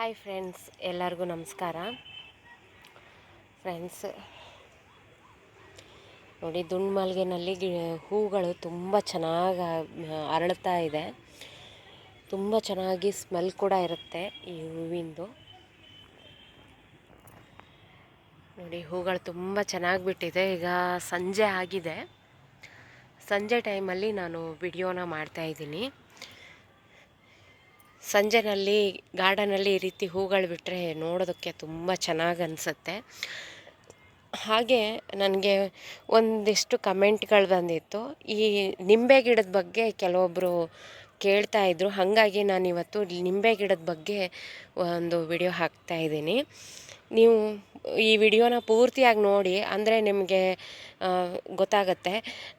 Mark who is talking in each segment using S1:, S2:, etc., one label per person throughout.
S1: Hi friends, ಎಲ್ಲರಿಗೂ ನಮಸ್ಕಾರ. Friends, ನೋಡಿ ದುಂಡು ಮಾಲ್ಗೆನಲ್ಲಿ ಗಿ, ಹೂಗಳು ತುಂಬ ಚೆನ್ನಾಗಿ ಅರಳ್ತಾ ಇದೆ. ತುಂಬ ಚೆನ್ನಾಗಿ ಸ್ಮೆಲ್ ಕೂಡ ಇರುತ್ತೆ ಈ ಹೂವಿಂದು. ನೋಡಿ ಹೂಗಳು ತುಂಬ ಚೆನ್ನಾಗಿ ಬಿಟ್ಟಿದೆ. ಈಗ ಸಂಜೆ ಆಗಿದೆ. ಸಂಜೆ ಟೈಮಲ್ಲಿ ನಾನು ವಿಡಿಯೋನ ಮಾಡ್ತಾಯಿದ್ದೀನಿ ಸಂಜೆನಲ್ಲಿ ಗಾರ್ಡನಲ್ಲಿ ಈ ರೀತಿ ಹೂಗಳು ಬಿಟ್ಟರೆ ನೋಡೋದಕ್ಕೆ ತುಂಬ ಚೆನ್ನಾಗಿ ಅನಿಸುತ್ತೆ. ಹಾಗೆ ನನಗೆ ಒಂದಿಷ್ಟು ಕಮೆಂಟ್ಗಳು ಬಂದಿತ್ತು. ಈ ನಿಂಬೆ ಗಿಡದ ಬಗ್ಗೆ ಕೆಲವೊಬ್ಬರು ಕೇಳ್ತಾ ಇದ್ದರು ಹಾಗಾಗಿ ನಾನು ಇವತ್ತು ನಿಂಬೆ ಗಿಡದ ಬಗ್ಗೆ ಒಂದು ವಿಡಿಯೋ ಹಾಕ್ತಾ ಇದ್ದೀನಿ. ನೀವು ಈ ವಿಡಿಯೋನ ಪೂರ್ತಿಯಾಗಿ ನೋಡಿ ಅಂದರೆ ನಿಮಗೆ ಗೊತ್ತಾಗತ್ತೆ.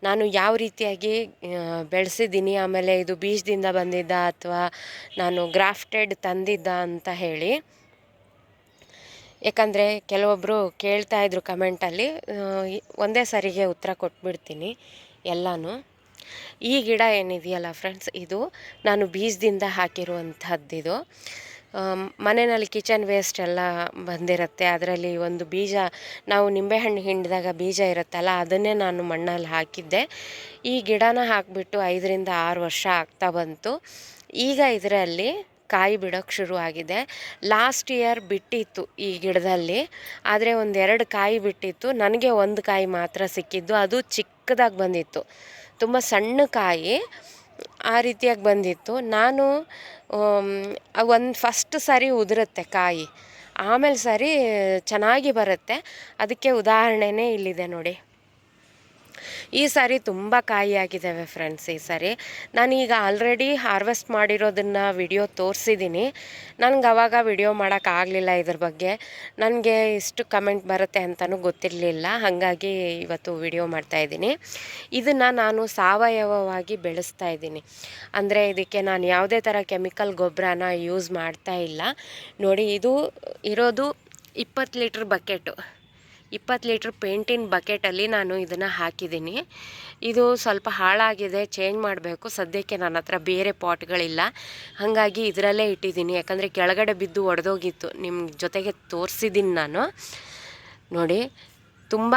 S1: ನಾನು ಯಾವ ರೀತಿಯಾಗಿ ಬೆಳೆಸಿದ್ದೀನಿ, ಆಮೇಲೆ ಇದು ಬೀಜದಿಂದ ಬಂದಿದ್ದ ಅಥವಾ ನಾನು ಗ್ರಾಫ್ಟೆಡ್ ತಂದಿದ್ದ ಅಂತ ಹೇಳಿ. ಯಾಕಂದರೆ ಕೆಲವೊಬ್ಬರು ಕೇಳ್ತಾ ಇದ್ರು ಕಮೆಂಟಲ್ಲಿ ಒಂದೇ ಸರಿಗೆ ಉತ್ತರ ಕೊಟ್ಬಿಡ್ತೀನಿ ಎಲ್ಲನೂ. ಈ ಗಿಡ ಏನಿದೆಯಲ್ಲ ಫ್ರೆಂಡ್ಸ್, ಇದು ನಾನು ಬೀಜದಿಂದ ಹಾಕಿರುವಂಥದ್ದಿದು ಮನೆಯಲ್ಲಿ ಕಿಚನ್ ವೇಸ್ಟ್ ಎಲ್ಲ ಬಂದಿರುತ್ತೆ. ಅದರಲ್ಲಿ ಒಂದು ಬೀಜ, ನಾವು ನಿಂಬೆಹಣ್ಣು ಹಿಂಡಿದಾಗ ಬೀಜ ಇರುತ್ತಲ್ಲ, ಅದನ್ನೇ ನಾನು ಮಣ್ಣಲ್ಲಿ ಹಾಕಿದ್ದೆ. ಈ ಗಿಡನ ಹಾಕಿಬಿಟ್ಟು ಐದರಿಂದ ಆರು ವರ್ಷ ಆಗ್ತಾ ಬಂತು. ಈಗ ಇದರಲ್ಲಿ ಕಾಯಿ ಬಿಡೋಕ್ಕೆ ಆಗಿದೆ. ಲಾಸ್ಟ್ ಇಯರ್ ಬಿಟ್ಟಿತ್ತು ಈ ಗಿಡದಲ್ಲಿ. ಆದರೆ ಒಂದೆರಡು ಕಾಯಿ ಬಿಟ್ಟಿತ್ತು. ನನಗೆ ಒಂದು ಕಾಯಿ ಮಾತ್ರ ಸಿಕ್ಕಿದ್ದು. ಅದು ಚಿಕ್ಕದಾಗಿ ಬಂದಿತ್ತು. ತುಂಬ ಸಣ್ಣ ಕಾಯಿ. ಆ ರೀತಿಯಾಗಿ ಬಂದಿತ್ತು. ನಾನು ಒಂದು ಫಸ್ಟ್ ಸಾರಿ ಉದುರುತ್ತೆ ಕಾಯಿ. ಆಮೇಲೆ ಸರಿ ಚೆನ್ನಾಗಿ ಬರುತ್ತೆ. ಅದಕ್ಕೆ ಉದಾಹರಣೆನೇ ಇಲ್ಲಿದೆ ನೋಡಿ. ಈ ಸಾರಿ ತುಂಬ ಕಾಯಿ ಆಗಿದ್ದಾವೆ ಫ್ರೆಂಡ್ಸ್ ಈ ಸಾರಿ. ನಾನೀಗ ಆಲ್ರೆಡಿ ಹಾರ್ವೆಸ್ಟ್ ಮಾಡಿರೋದನ್ನು ವಿಡಿಯೋ ತೋರಿಸಿದ್ದೀನಿ ನನಗೆ ಅವಾಗ ವಿಡಿಯೋ ಮಾಡೋಕ್ಕಾಗಲಿಲ್ಲ ಇದ್ರ ಬಗ್ಗೆ. ನನಗೆ ಇಷ್ಟು ಕಮೆಂಟ್ ಬರುತ್ತೆ ಅಂತಲೂ ಗೊತ್ತಿರಲಿಲ್ಲ. ಹಾಗಾಗಿ ಇವತ್ತು ವಿಡಿಯೋ ಮಾಡ್ತಾಯಿದ್ದೀನಿ ಇದನ್ನು ನಾನು ಸಾವಯವವಾಗಿ ಬೆಳೆಸ್ತಾ ಇದ್ದೀನಿ. ಅಂದರೆ ಇದಕ್ಕೆ ನಾನು ಯಾವುದೇ ಥರ ಕೆಮಿಕಲ್ ಗೊಬ್ಬರನ ಯೂಸ್ ಮಾಡ್ತಾ ಇಲ್ಲ. ನೋಡಿ ಇದು ಇರೋದು ಇಪ್ಪತ್ತು ಲೀಟ್ರ್ ಬಕೆಟು ಇಪ್ಪತ್ತು ಲೀಟ್ರ್ ಪೇಂಟಿನ ಬಕೆಟಲ್ಲಿ ನಾನು ಇದನ್ನು ಹಾಕಿದ್ದೀನಿ. ಇದು ಸ್ವಲ್ಪ ಹಾಳಾಗಿದೆ, ಚೇಂಜ್ ಮಾಡಬೇಕು. ಸದ್ಯಕ್ಕೆ ನನ್ನ ಹತ್ರ ಬೇರೆ ಪಾಟ್ಗಳಿಲ್ಲ. ಹಾಗಾಗಿ ಇದರಲ್ಲೇ ಇಟ್ಟಿದ್ದೀನಿ. ಯಾಕಂದರೆ ಕೆಳಗಡೆ ಬಿದ್ದು ಒಡೆದೋಗಿತ್ತು. ನಿಮ್ಮ ಜೊತೆಗೆ ತೋರಿಸಿದ್ದೀನಿ ನಾನು. ನೋಡಿ, ತುಂಬ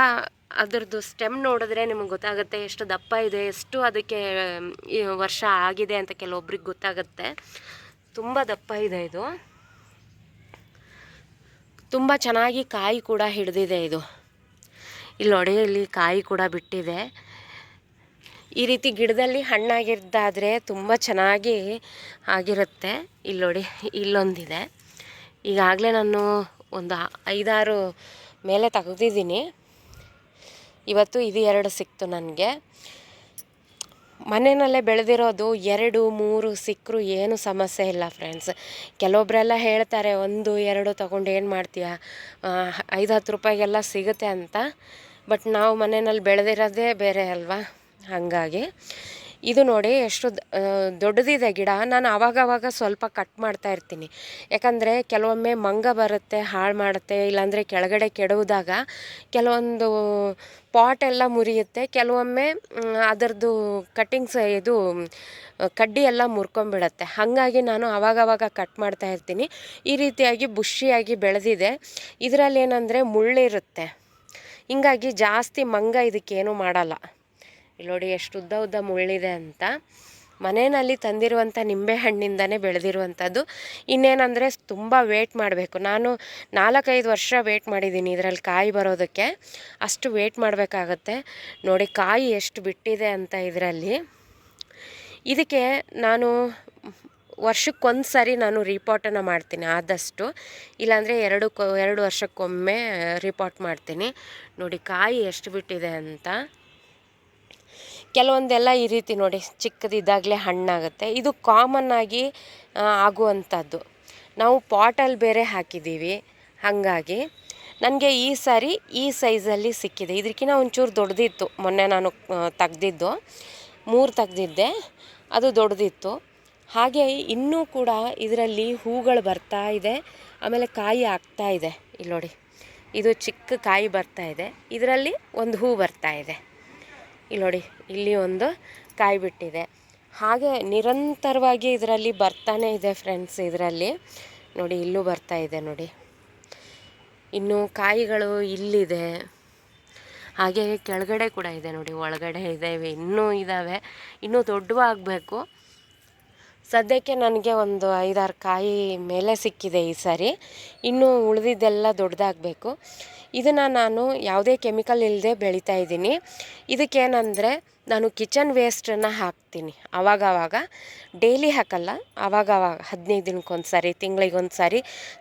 S1: ಅದರದ್ದು ಸ್ಟೆಮ್ ನೋಡಿದ್ರೆ ನಿಮಗೆ ಗೊತ್ತಾಗುತ್ತೆ ಎಷ್ಟು ದಪ್ಪ ಇದೆ, ಎಷ್ಟು ಅದಕ್ಕೆ ವರ್ಷ ಆಗಿದೆ ಅಂತ ಕೆಲವೊಬ್ರಿಗೆ ಗೊತ್ತಾಗುತ್ತೆ. ತುಂಬ ದಪ್ಪ ಇದೆ ಇದು. ತುಂಬ ಚೆನ್ನಾಗಿ ಕಾಯಿ ಕೂಡ ಹಿಡಿದಿದೆ ಇದು. ಇಲ್ಲಿ ನೋಡಿ ಕಾಯಿ ಕೂಡ ಬಿಟ್ಟಿದೆ. ಈ ರೀತಿ ಗಿಡದಲ್ಲಿ ಹಣ್ಣಾಗಿದ್ದಾದರೆ ತುಂಬ ಚೆನ್ನಾಗಿ ಆಗಿರುತ್ತೆ. ಇಲ್ಲಿ ನೋಡಿ, ಇಲ್ಲೊಂದಿದೆ. ಈಗಾಗಲೇ ನಾನು ಒಂದು ಐದಾರು ಮೇಲೆ ತೆಗೆದಿದ್ದೀನಿ. ಇವತ್ತು ಇದು ಎರಡು ಸಿಕ್ತು ನನಗೆ. ಮನೆಯಲ್ಲೇ ಬೆಳೆದಿರೋದು ಎರಡು, ಮೂರು ಸಿಕ್ಕರು ಏನು ಸಮಸ್ಯೆ ಇಲ್ಲ ಫ್ರೆಂಡ್ಸ್ ಕೆಲವೊಬ್ಬರೆಲ್ಲ ಹೇಳ್ತಾರೆ, ಒಂದು, ಎರಡು ತಗೊಂಡು ಏನು ಮಾಡ್ತೀಯ? ಐದು, ಹತ್ತು ರೂಪಾಯಿಗೆಲ್ಲ ಸಿಗುತ್ತೆ ಅಂತ. ಬಟ್ ನಾವು ಮನೆಯಲ್ಲಿ ಬೆಳೆದಿರೋದೇ ಬೇರೆ ಅಲ್ವಾ? ಹಾಗಾಗಿ ಇದು ನೋಡಿ ಎಷ್ಟು ದೊಡ್ಡದಿದೆ ಗಿಡ. ನಾನು ಆವಾಗವಾಗ ಸ್ವಲ್ಪ ಕಟ್ ಮಾಡ್ತಾ ಇರ್ತೀನಿ. ಯಾಕಂದರೆ ಕೆಲವೊಮ್ಮೆ ಮಂಗ ಬರುತ್ತೆ, ಹಾಳು ಮಾಡುತ್ತೆ, ಇಲ್ಲಾಂದರೆ ಕೆಳಗಡೆ ಕೆಡುವುದಾಗ ಕೆಲವೊಂದು ಪಾಟ್ ಎಲ್ಲ ಮುರಿಯುತ್ತೆ. ಕೆಲವೊಮ್ಮೆ ಅದರದ್ದು ಕಟ್ಟಿಂಗ್ಸ್ ಇದು ಕಡ್ಡಿ ಎಲ್ಲ ಮುರ್ಕೊಂಬಿಡತ್ತೆ ಹಾಗಾಗಿ ನಾನು ಆವಾಗವಾಗ ಕಟ್ ಮಾಡ್ತಾ ಇರ್ತೀನಿ. ಈ ರೀತಿಯಾಗಿ ಬುಷಿಯಾಗಿ ಬೆಳೆದಿದೆ. ಇದರಲ್ಲಿ ಏನಂದರೆ ಮುಳ್ಳಿರುತ್ತೆ. ಹಿಂಗಾಗಿ ಜಾಸ್ತಿ ಮಂಗ ಇದಕ್ಕೇನು ಮಾಡಲ್ಲ. ಇಲ್ಲಿ ನೋಡಿ ಎಷ್ಟು ಉದ್ದ ಉದ್ದ ಮುಳ್ಳಿದೆ ಅಂತ. ಮನೆಯಲ್ಲಿ ತಂದಿರುವಂಥ ನಿಂಬೆ ಹಣ್ಣಿಂದನೇ ಬೆಳೆದಿರುವಂಥದ್ದು ಇನ್ನೇನಂದರೆ ತುಂಬ ವೇಟ್ ಮಾಡಬೇಕು. ನಾನು ನಾಲ್ಕೈದು ವರ್ಷ ವೇಟ್ ಮಾಡಿದ್ದೀನಿ ಇದರಲ್ಲಿ ಕಾಯಿ ಬರೋದಕ್ಕೆ. ಅಷ್ಟು ವೇಟ್ ಮಾಡಬೇಕಾಗತ್ತೆ. ನೋಡಿ ಕಾಯಿ ಎಷ್ಟು ಬಿಟ್ಟಿದೆ ಅಂತ ಇದರಲ್ಲಿ. ಇದಕ್ಕೆ ನಾನು ವರ್ಷಕ್ಕೊಂದು ಸರಿ ನಾನು ರಿಪೋರ್ಟನ್ನು ಮಾಡ್ತೀನಿ ಆದಷ್ಟು. ಇಲ್ಲಾಂದರೆ ಎರಡು ಎರಡು ವರ್ಷಕ್ಕೊಮ್ಮೆ ರಿಪೋರ್ಟ್ ಮಾಡ್ತೀನಿ. ನೋಡಿ ಕಾಯಿ ಎಷ್ಟು ಬಿಟ್ಟಿದೆ ಅಂತ. ಕೆಲವೊಂದೆಲ್ಲ ಈ ರೀತಿ ನೋಡಿ, ಚಿಕ್ಕದಿದ್ದಾಗಲೇ ಹಣ್ಣಾಗುತ್ತೆ. ಇದು ಕಾಮನ್ ಆಗಿ ಆಗುವಂಥದ್ದು. ನಾವು ಪಾಟಲ್ಲಿ ಬೇರೆ ಹಾಕಿದ್ದೀವಿ, ಹಾಗಾಗಿ ನನಗೆ ಈ ಸಾರಿ ಈ ಸೈಜಲ್ಲಿ ಸಿಕ್ಕಿದೆ. ಇದಕ್ಕಿಂತ ಒಂಚೂರು ದೊಡ್ಡದಿತ್ತು. ಮೊನ್ನೆ ನಾನು ತೆಗ್ದಿದ್ದು, ಮೂರು ತೆಗ್ದಿದ್ದೆ, ಅದು ದೊಡ್ಡದಿತ್ತು. ಹಾಗೆ ಇನ್ನೂ ಕೂಡ ಇದರಲ್ಲಿ ಹೂಗಳು ಬರ್ತಾ ಇದೆ. ಆಮೇಲೆ ಕಾಯಿ ಆಗ್ತಾ ಇದೆ. ಇಲ್ಲಿ ನೋಡಿ, ಇದು ಚಿಕ್ಕ ಕಾಯಿ ಬರ್ತಾ ಇದೆ. ಇದರಲ್ಲಿ ಒಂದು ಹೂ ಬರ್ತಾ ಇದೆ. ಇಲ್ಲಿ ನೋಡಿ, ಇಲ್ಲಿ ಒಂದು ಕಾಯಿ ಬಿಟ್ಟಿದೆ. ಹಾಗೆ ನಿರಂತರವಾಗಿ ಇದರಲ್ಲಿ ಬರ್ತಾನೆ ಇದೆ ಫ್ರೆಂಡ್ಸ್ ಇದರಲ್ಲಿ. ನೋಡಿ, ಇಲ್ಲೂ ಬರ್ತಾ ಇದೆ ನೋಡಿ. ಇನ್ನು ಕಾಯಿಗಳು ಇಲ್ಲಿದೆ. ಹಾಗೆ ಕೆಳಗಡೆ ಕೂಡ ಇದೆ ನೋಡಿ, ಒಳಗಡೆ ಇದ್ದಾವೆ ಇನ್ನೂ ಇದ್ದಾವೆ ಇನ್ನೂ ದೊಡ್ಡವಾಗಬೇಕು. ಸದ್ಯಕ್ಕೆ ನನಗೆ ಒಂದು ಐದಾರು ಕಾಯಿ ಮೇಲೆ ಸಿಕ್ಕಿದೆ ಈ ಸಾರಿ. ಇನ್ನೂ ಉಳಿದಿದ್ದೆಲ್ಲ ದೊಡ್ಡದಾಗಬೇಕು. ಇದನ್ನು ನಾನು ಯಾವುದೇ ಕೆಮಿಕಲ್ ಇಲ್ಲದೆ ಬೆಳೀತಾ ಇದ್ದೀನಿ. ಇದಕ್ಕೇನಂದರೆ ನಾನು ಕಿಚನ್ ವೇಸ್ಟನ್ನು ಹಾಕ್ತೀನಿ. ಆವಾಗವಾಗ ಡೈಲಿ ಹಾಕಲ್ಲ. ಆವಾಗವಾಗ ಹದಿನೈದು ದಿನಕ್ಕೊಂದು ಸಾರಿ, ತಿಂಗಳಿಗೊಂದು ಸಾರಿ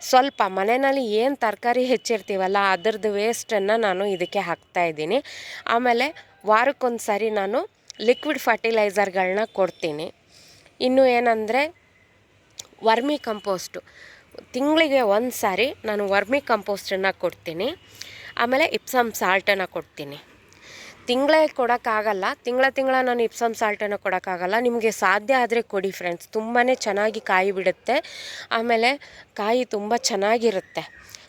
S1: ಸ್ವಲ್ಪ ಮನೆಯಲ್ಲಿ ಏನು ತರಕಾರಿ ಹೆಚ್ಚಿರ್ತೀವಲ್ಲ ಅದರದ್ದು ವೇಸ್ಟನ್ನು ನಾನು ಇದಕ್ಕೆ ಹಾಕ್ತಾ ಇದ್ದೀನಿ. ಆಮೇಲೆ ವಾರಕ್ಕೊಂದು ಸಾರಿ ನಾನು ಲಿಕ್ವಿಡ್ ಫರ್ಟಿಲೈಸರ್ಗಳನ್ನ ಕೊಡ್ತೀನಿ. ಇನ್ನು ಏನಂದರೆ ವರ್ಮಿ ಕಂಪೋಸ್ಟು. ತಿಂಗಳಿಗೆ ಒಂದು ಸಾರಿ ನಾನು ವರ್ಮಿ ಕಂಪೋಸ್ಟನ್ನು ಕೊಡ್ತೀನಿ. ಆಮೇಲೆ ಇಪ್ಸಮ್ ಸಾಲ್ಟನ್ನು ಕೊಡ್ತೀನಿ. ತಿಂಗಳೇ ಕೊಡೋಕ್ಕಾಗಲ್ಲ. ತಿಂಗಳ ತಿಂಗಳ ನಾನು ಇಪ್ಸಮ್ ಸಾಲ್ಟನ್ನು ಕೊಡೋಕ್ಕಾಗಲ್ಲ. ನಿಮಗೆ ಸಾಧ್ಯ ಆದರೆ ಕೊಡಿ ಫ್ರೆಂಡ್ಸ್ ತುಂಬಾ ಚೆನ್ನಾಗಿ ಕಾಯಿ ಬಿಡುತ್ತೆ ಆಮೇಲೆ ಕಾಯಿ ತುಂಬ ಚೆನ್ನಾಗಿರುತ್ತೆ.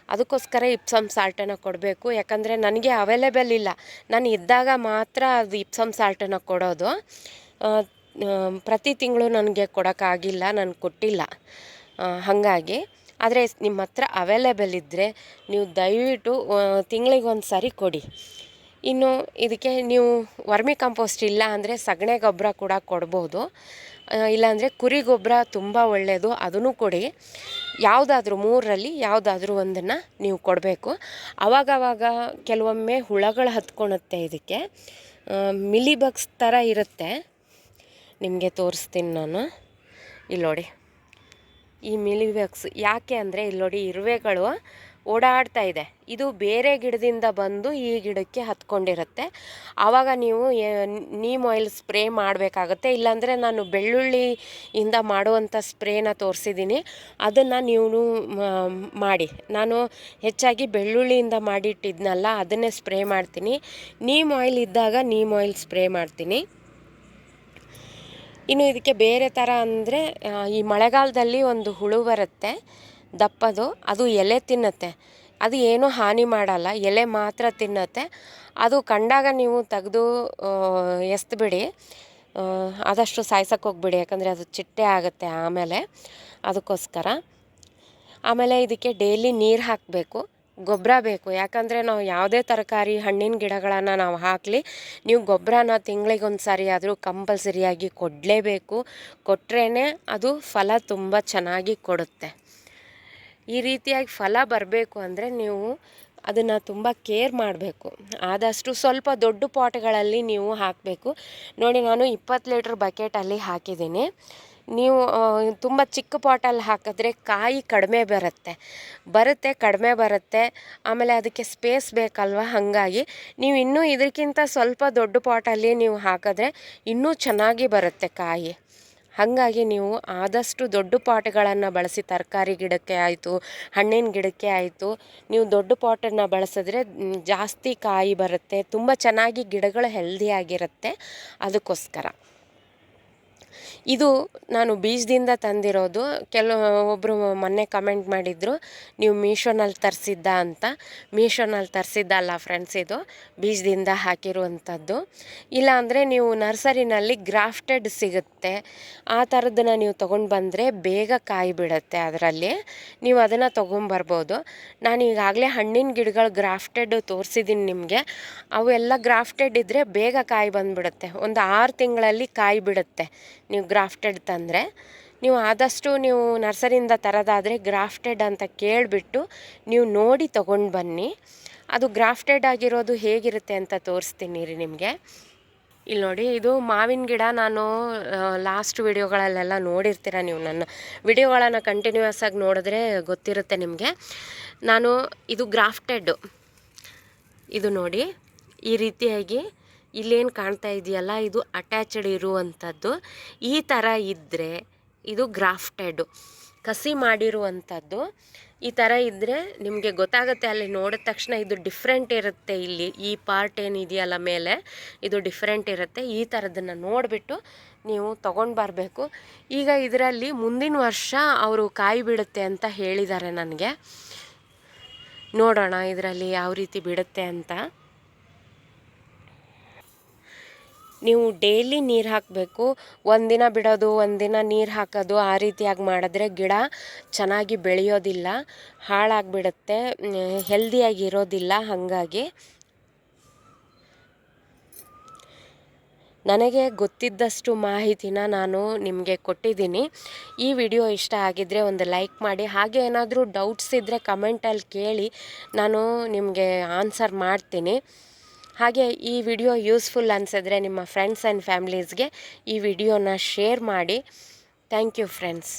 S1: ಅದಕ್ಕೋಸ್ಕರ ಇಪ್ಸಮ್ ಸಾಲ್ಟನ್ನು ಕೊಡಬೇಕು. ಯಾಕಂದರೆ ನನಗೆ ಅವೈಲೇಬಲ್ ಇಲ್ಲ. ನಾನು ಇದ್ದಾಗ ಮಾತ್ರ ಅದು ಇಪ್ಸಮ್ ಸಾಲ್ಟನ್ನು ಕೊಡೋದು. ಪ್ರತಿ ತಿಂಗಳು ನನಗೆ ಕೊಡೋಕ್ಕಾಗಿಲ್ಲ, ನಾನು ಕೊಟ್ಟಿಲ್ಲ. ಹಾಗಾಗಿ. ಆದರೆ ನಿಮ್ಮ ಹತ್ರ ಅವೈಲೇಬಲ್ ಇದ್ದರೆ ನೀವು ದಯವಿಟ್ಟು ತಿಂಗಳಿಗೆ ಒಂದು ಸರಿ ಕೊಡಿ. ಇನ್ನು ಇದಕ್ಕೆ ನೀವು ವರ್ಮಿ ಕಂಪೋಸ್ಟ್ ಇಲ್ಲ ಅಂದರೆ ಸಗಣಿ ಗೊಬ್ಬರ ಕೂಡ ಕೊಡ್ಬೋದು. ಇಲ್ಲಾಂದರೆ ಕುರಿ ಗೊಬ್ಬರ ತುಂಬ ಒಳ್ಳೆಯದು ಅದನ್ನು ಕೊಡಿ. ಯಾವುದಾದ್ರೂ ಮೂರರಲ್ಲಿ ಯಾವುದಾದ್ರೂ ಒಂದನ್ನು ನೀವು ಕೊಡಬೇಕು. ಆವಾಗವಾಗ ಕೆಲವೊಮ್ಮೆ ಹುಳಗಳು ಹತ್ಕೊಳುತ್ತೆ ಇದಕ್ಕೆ. ಮಿಲಿ ಬಗ್ಸ್ ಥರ ಇರುತ್ತೆ. ನಿಮಗೆ ತೋರಿಸ್ತೀನಿ ನಾನು. ಇಲ್ಲೋಡಿ ಈ ಮಿಲಿಬಗ್ಸ್ ಯಾಕೆ ಅಂದರೆ ಇಲ್ಲೋಡಿ ಇರುವೆಗಳು ಓಡಾಡ್ತಾ ಇದೆ. ಇದು ಬೇರೆ ಗಿಡದಿಂದ ಬಂದು ಈ ಗಿಡಕ್ಕೆ ಹತ್ಕೊಂಡಿರುತ್ತೆ. ಆವಾಗ ನೀವು ನೀಮ್ ಆಯಿಲ್ ಸ್ಪ್ರೇ ಮಾಡಬೇಕಾಗತ್ತೆ. ಇಲ್ಲಾಂದರೆ ನಾನು ಬೆಳ್ಳುಳ್ಳಿಯಿಂದ ಮಾಡುವಂಥ ಸ್ಪ್ರೇನ ತೋರಿಸಿದ್ದೀನಿ. ಅದನ್ನು ನೀವು ಮಾಡಿ. ನಾನು ಹೆಚ್ಚಾಗಿ ಬೆಳ್ಳುಳ್ಳಿಯಿಂದ ಮಾಡಿಟ್ಟಿದ್ನಲ್ಲ, ಅದನ್ನೇ ಸ್ಪ್ರೇ ಮಾಡ್ತೀನಿ. ನೀಮ್ ಆಯಿಲ್ ಇದ್ದಾಗ ನೀಮ್ ಆಯಿಲ್ ಸ್ಪ್ರೇ ಮಾಡ್ತೀನಿ. ಇನ್ನು ಇದಕ್ಕೆ ಬೇರೆ ಥರ ಅಂದರೆ ಈ ಮಳೆಗಾಲದಲ್ಲಿ ಒಂದು ಹುಳು ಬರುತ್ತೆ, ದಪ್ಪದು, ಅದು ಎಲೆ ತಿನ್ನುತ್ತೆ. ಅದು ಏನೂ ಹಾನಿ ಮಾಡಲ್ಲ, ಎಲೆ ಮಾತ್ರ ತಿನ್ನುತ್ತೆ. ಅದು ಕಂಡಾಗ ನೀವು ತೆಗೆದು ಎಸ್ದುಬಿಡಿ ಆದಷ್ಟು ಸಾಯ್ಸಕ್ಕೆ ಹೋಗ್ಬಿಡಿ, ಯಾಕಂದರೆ ಅದು ಚಿಟ್ಟೆ ಆಗುತ್ತೆ ಆಮೇಲೆ. ಅದಕ್ಕೋಸ್ಕರ. ಆಮೇಲೆ ಇದಕ್ಕೆ ಡೈಲಿ ನೀರು ಹಾಕಬೇಕು. ಗೊಬ್ಬರ ಬೇಕು. ಯಾಕಂದರೆ ನಾವು ಯಾವುದೇ ತರಕಾರಿ, ಹಣ್ಣಿನ ಗಿಡಗಳನ್ನು ನಾವು ಹಾಕಲಿ, ನೀವು ಗೊಬ್ಬರನ ತಿಂಗಳಿಗೊಂದು ಸಾರಿ ಆದರೂ ಕಂಪಲ್ಸರಿಯಾಗಿ ಕೊಡಲೇಬೇಕು. ಕೊಟ್ರೇ ಅದು ಫಲ ತುಂಬ ಚೆನ್ನಾಗಿ ಕೊಡುತ್ತೆ. ಈ ರೀತಿಯಾಗಿ ಫಲ ಬರಬೇಕು ಅಂದರೆ ನೀವು ಅದನ್ನು ತುಂಬ ಕೇರ್ ಮಾಡಬೇಕು. ಆದಷ್ಟು ಸ್ವಲ್ಪ ದೊಡ್ಡ ಪಾಟ್ಗಳಲ್ಲಿ ನೀವು ಹಾಕಬೇಕು. ನೋಡಿ, ನಾನು ಇಪ್ಪತ್ತು ಲೀಟ್ರ್ ಬಕೆಟಲ್ಲಿ ಹಾಕಿದ್ದೀನಿ. ನೀವು ತುಂಬ ಚಿಕ್ಕ ಪಾಟಲ್ಲಿ ಹಾಕಿದ್ರೆ ಕಾಯಿ ಕಡಿಮೆ ಬರುತ್ತೆ. ಬರುತ್ತೆ, ಕಡಿಮೆ ಬರುತ್ತೆ. ಆಮೇಲೆ ಅದಕ್ಕೆ ಸ್ಪೇಸ್ ಬೇಕಲ್ವ? ಹಾಗಾಗಿ ನೀವು ಇನ್ನೂ ಇದಕ್ಕಿಂತ ಸ್ವಲ್ಪ ದೊಡ್ಡ ಪಾಟಲ್ಲಿ ನೀವು ಹಾಕಿದ್ರೆ ಇನ್ನೂ ಚೆನ್ನಾಗಿ ಬರುತ್ತೆ ಕಾಯಿ. ಹಾಗಾಗಿ ನೀವು ಆದಷ್ಟು ದೊಡ್ಡ ಪಾಟ್ಗಳನ್ನು ಬಳಸಿ, ತರಕಾರಿ ಗಿಡಕ್ಕೆ ಆಯಿತು, ಹಣ್ಣಿನ ಗಿಡಕ್ಕೆ ಆಯಿತು, ನೀವು ದೊಡ್ಡ ಪಾಟನ್ನು ಬಳಸಿದ್ರೆ ಜಾಸ್ತಿ ಕಾಯಿ ಬರುತ್ತೆ. ತುಂಬ ಚೆನ್ನಾಗಿ ಗಿಡಗಳು ಹೆಲ್ದಿಯಾಗಿರುತ್ತೆ ಅದಕ್ಕೋಸ್ಕರ. ಇದು ನಾನು ಬೀಜದಿಂದ ತಂದಿರೋದು. ಕೆಲವು ಒಬ್ಬರು ಮೊನ್ನೆ ಕಮೆಂಟ್ ಮಾಡಿದರು, ನೀವು ಮೀಶೋನಲ್ಲಿ ತರಿಸಿದ್ದ ಅಂತ. ಮೀಶೋನಲ್ಲಿ ತರಿಸಿದ್ದಲ್ಲ ಫ್ರೆಂಡ್ಸ್ ಇದು. ಬೀಜದಿಂದ ಹಾಕಿರುವಂಥದ್ದು. ಇಲ್ಲಾಂದರೆ ನೀವು ನರ್ಸರಿನಲ್ಲಿ ಗ್ರಾಫ್ಟೆಡ್ ಸಿಗುತ್ತೆ. ಆ ಥರದನ್ನ ನೀವು ತೊಗೊಂಡು ಬಂದರೆ ಬೇಗ ಕಾಯಿ ಬಿಡುತ್ತೆ ಅದರಲ್ಲಿ. ನೀವು ಅದನ್ನು ತೊಗೊಂಬರ್ಬೋದು ನಾನು ಈಗಾಗಲೇ ಹಣ್ಣಿನ ಗಿಡಗಳು ಗ್ರಾಫ್ಟೆಡ್ ತೋರಿಸಿದ್ದೀನಿ ನಿಮಗೆ. ಅವೆಲ್ಲ ಗ್ರಾಫ್ಟೆಡ್ ಇದ್ದರೆ ಬೇಗ ಕಾಯಿ ಬಂದುಬಿಡುತ್ತೆ. ಒಂದು ಆರು ತಿಂಗಳಲ್ಲಿ ಕಾಯಿ ಬಿಡುತ್ತೆ ನೀವು ಗ್ರಾಫ್ಟೆಡ್ ತಂದರೆ, ನೀವು ಆದಷ್ಟು ನೀವು ನರ್ಸರಿಯಿಂದ ತರೋದಾದರೆ ಗ್ರಾಫ್ಟೆಡ್ ಅಂತ ಕೇಳಿಬಿಟ್ಟು ನೀವು ನೋಡಿ ತೊಗೊಂಡು ಬನ್ನಿ. ಅದು ಗ್ರಾಫ್ಟೆಡ್ ಆಗಿರೋದು ಹೇಗಿರುತ್ತೆ ಅಂತ ತೋರಿಸ್ತೀನಿ ರೀ ನಿಮಗೆ. ಇಲ್ಲಿ ನೋಡಿ, ಇದು ಮಾವಿನ ಗಿಡ ನಾನು ಲಾಸ್ಟ್ ವಿಡಿಯೋಗಳಲ್ಲೆಲ್ಲ ನೋಡಿರ್ತೀರ ನೀವು ನನ್ನ ವಿಡಿಯೋಗಳನ್ನು ಕಂಟಿನ್ಯೂಯಸ್ ಆಗಿ ನೋಡಿದ್ರೆ ಗೊತ್ತಿರುತ್ತೆ ನಿಮಗೆ. ನಾನು, ಇದು ಗ್ರಾಫ್ಟೆಡ್. ಇದು ನೋಡಿ, ಈ ರೀತಿಯಾಗಿ ಇಲ್ಲೇನು ಕಾಣ್ತಾ ಇದೆಯಲ್ಲ, ಇದು ಅಟ್ಯಾಚ್ಡ್ ಇರುವಂಥದ್ದು. ಈ ಥರ ಇದ್ದರೆ ಇದು ಗ್ರಾಫ್ಟೆಡು ಕಸಿ ಮಾಡಿರುವಂಥದ್ದು. ಈ ಥರ ಇದ್ದರೆ ನಿಮಗೆ ಗೊತ್ತಾಗುತ್ತೆ, ಅಲ್ಲಿ ನೋಡಿದ ತಕ್ಷಣ ಇದು ಡಿಫ್ರೆಂಟ್ ಇರುತ್ತೆ ಇಲ್ಲಿ. ಈ ಪಾರ್ಟ್ ಏನಿದೆಯಲ್ಲ ಮೇಲೆ, ಇದು ಡಿಫ್ರೆಂಟ್ ಇರುತ್ತೆ. ಈ ಥರದನ್ನು ನೋಡಿಬಿಟ್ಟು ನೀವು ತೊಗೊಂಡು ಬರಬೇಕು. ಈಗ ಇದರಲ್ಲಿ ಮುಂದಿನ ವರ್ಷ ಅವರು ಕಾಯಿ ಬಿಡುತ್ತೆ ಅಂತ ಹೇಳಿದ್ದಾರೆ ನನಗೆ. ನೋಡೋಣ ಇದರಲ್ಲಿ ಯಾವ ರೀತಿ ಬಿಡುತ್ತೆ ಅಂತ. ನೀವು ಡೈಲಿ ನೀರು ಹಾಕಬೇಕು. ಒಂದಿನ ಬಿಡೋದು ಒಂದಿನ ನೀರು ಹಾಕೋದು, ಆ ರೀತಿಯಾಗಿ ಮಾಡಿದ್ರೆ ಗಿಡ ಚೆನ್ನಾಗಿ ಬೆಳೆಯೋದಿಲ್ಲ, ಹಾಳಾಗಿಬಿಡುತ್ತೆ ಹೆಲ್ದಿಯಾಗಿ ಇರೋದಿಲ್ಲ ಹಾಗಾಗಿ. ನನಗೆ ಗೊತ್ತಿದ್ದಷ್ಟು ಮಾಹಿತಿನ ನಾನು ನಿಮಗೆ ಕೊಟ್ಟಿದ್ದೀನಿ. ಈ ವಿಡಿಯೋ ಇಷ್ಟ ಆಗಿದ್ದರೆ ಒಂದು ಲೈಕ್ ಮಾಡಿ, ಹಾಗೆ ಏನಾದರೂ ಡೌಟ್ಸ್ ಇದ್ದರೆ ಕಮೆಂಟಲ್ಲಿ ಕೇಳಿ, ನಾನು ನಿಮಗೆ ಆನ್ಸರ್ ಮಾಡ್ತೀನಿ. ಹಾಗೆ ಈ ವಿಡಿಯೋ ಯೂಸ್ಫುಲ್ ಅನಿಸಿದ್ರೆ ನಿಮ್ಮ ಫ್ರೆಂಡ್ಸ್ ಆ್ಯಂಡ್ ಫ್ಯಾಮಿಲೀಸ್ಗೆ ಈ ವಿಡಿಯೋನ ಶೇರ್ ಮಾಡಿ. Thank you friends